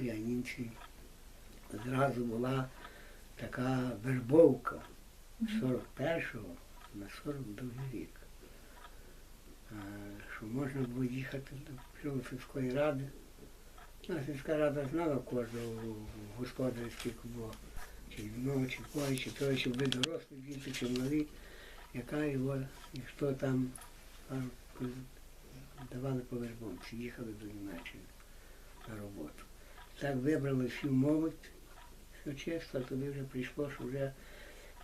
А німці зразу була така вербовка з 41-го на 42 рік. Що можна було їхати до сільської ради. Ну, сільська рада знала кожного господаря, скільки було, чи одного, чи двоє, чи троє, чи ви дорослі діти, чи малі, яка його, і хто там давали по вербовці, їхали до Німеччини. Так вибрали всю молодь, все чесно, туди вже прийшло, що вже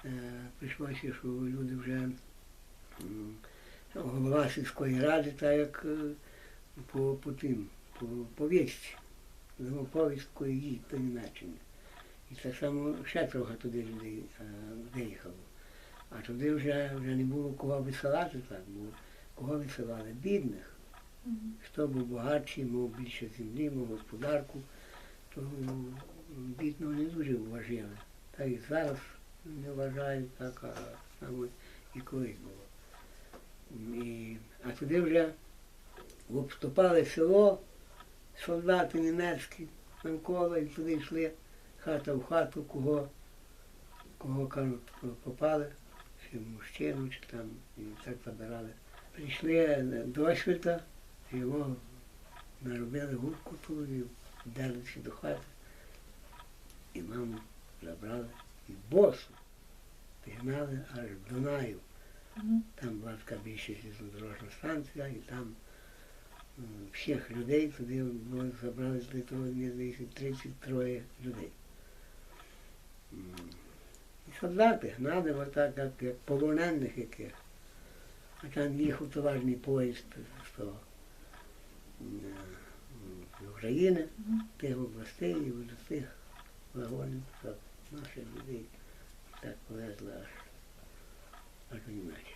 е, прийшлося, що люди вже голова сільської ради, так як е, по, по тим, по повістці, повісткою їдь до Німеччини. І так само ще трохи туди людей е, виїхало. А туди вже, вже не було кого висилати так, бо кого висилали? Бідних. Хто був багатший, мав більше землі, мав господарку, то бідного не дуже вважали. Та і зараз не вважають так, а саме і колись було. І, а туди вже обступали село, солдати німецькі навколо, і туди йшли хата в хату, кого, кого кажуть, попали, чи мужчину, чи там, і так забирали. Прийшли до світа, його наробили гурку ту вдерлися до хати. І маму забрали і босу пігнали аж до Дунаю. Там була така железнодорожна станція, і там всіх людей туди було забрали мені здається, 33 людей. І солдати гнали отак, як, як полонених яких. А там їхав товарний поїзд з того з України, тих областей і тих вагонів, щоб наших людей так повезли аж, аж до Німеччини.